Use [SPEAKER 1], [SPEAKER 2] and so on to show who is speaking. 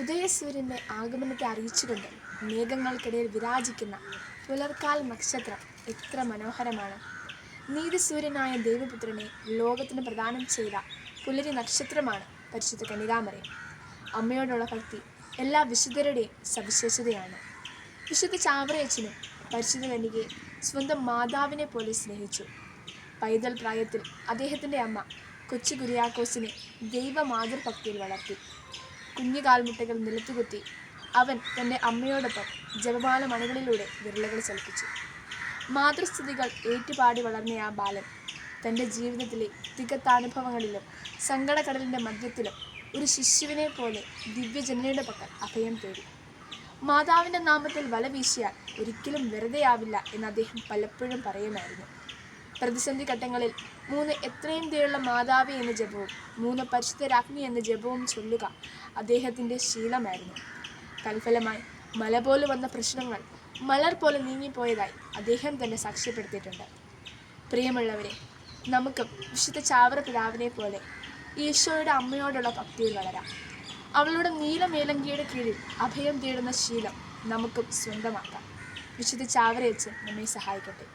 [SPEAKER 1] ഉദയസൂര്യന്റെ ആഗമനത്തെ അറിയിച്ചുകൊണ്ട് മേഘങ്ങൾക്കിടയിൽ വിരാജിക്കുന്ന പുലർക്കാൽ നക്ഷത്രം എത്ര മനോഹരമാണ്. നീതിസൂര്യനായ ദേവപുത്രനെ ലോകത്തിന് പ്രദാനം ചെയ്ത പുലരി നക്ഷത്രമാണ് പരിശുദ്ധ കനികാമറയം അമ്മയോടുള്ള ഭക്തി എല്ലാ വിശുദ്ധരുടെയും സവിശേഷതയാണ്. വിശുദ്ധ ചാവറയച്ചനും പരിശുദ്ധ കനികയെ സ്വന്തം മാതാവിനെ പോലെ സ്നേഹിച്ചു. പൈതൽ പ്രായത്തിൽ അദ്ദേഹത്തിന്റെ അമ്മ കൊച്ചു കുര്യാക്കോസിനെ ദൈവമാതൃഭക്തിയിൽ വളർത്തി. കുഞ്ഞു കാൽമുട്ടകൾ നിലത്തുകുത്തി അവൻ തന്റെ അമ്മയോടൊപ്പം ജപമാല മണികളിലൂടെ വിരലുകൾ ചലിപ്പിച്ചു. മാതൃസ്ഥിതികൾ ഏറ്റുപാടി വളർന്ന ആ ബാലൻ തന്റെ ജീവിതത്തിലെ തികത്താനുഭവങ്ങളിലും സങ്കടക്കടലിന്റെ മധ്യത്തിലും ഒരു ശിശുവിനെ പോലെ ദിവ്യജനനയുടെ പക്കൽ അഭയം തേടി. മാതാവിന്റെ നാമത്തിൽ വല വീശിയാൽ ഒരിക്കലും വെറുതെയാവില്ല എന്ന് അദ്ദേഹം പലപ്പോഴും പറയുമായിരുന്നു. പ്രതിസന്ധി ഘട്ടങ്ങളിൽ മൂന്ന് എത്രയും ദയുള്ള മാതാവി എന്ന ജപവും മൂന്ന് പരിശുദ്ധ രാജ്ഞി എന്ന ജപവും ചൊല്ലുക അദ്ദേഹത്തിന്റെ ശീലമായിരുന്നു. തൽഫലമായി മല പോലെ വന്ന പ്രശ്നങ്ങൾ മലർ പോലെ നീങ്ങിപ്പോയതായി അദ്ദേഹം തന്നെ സാക്ഷ്യപ്പെടുത്തിയിട്ടുണ്ട്. പ്രിയമുള്ളവരെ നമുക്കും വിശുദ്ധ ചാവറ പിതാവിനെ പോലെ ഈശോയുടെ അമ്മയോടുള്ള ഭക്തിയിൽ വളരാം. അവളുടെ നീലമേലങ്കിയുടെ കീഴിൽ അഭയം തേടുന്ന ശീലം നമുക്കും സ്വന്തമാക്കാം. വിശുദ്ധ ചാവറയച്ച് നമ്മെ സഹായിക്കട്ടെ.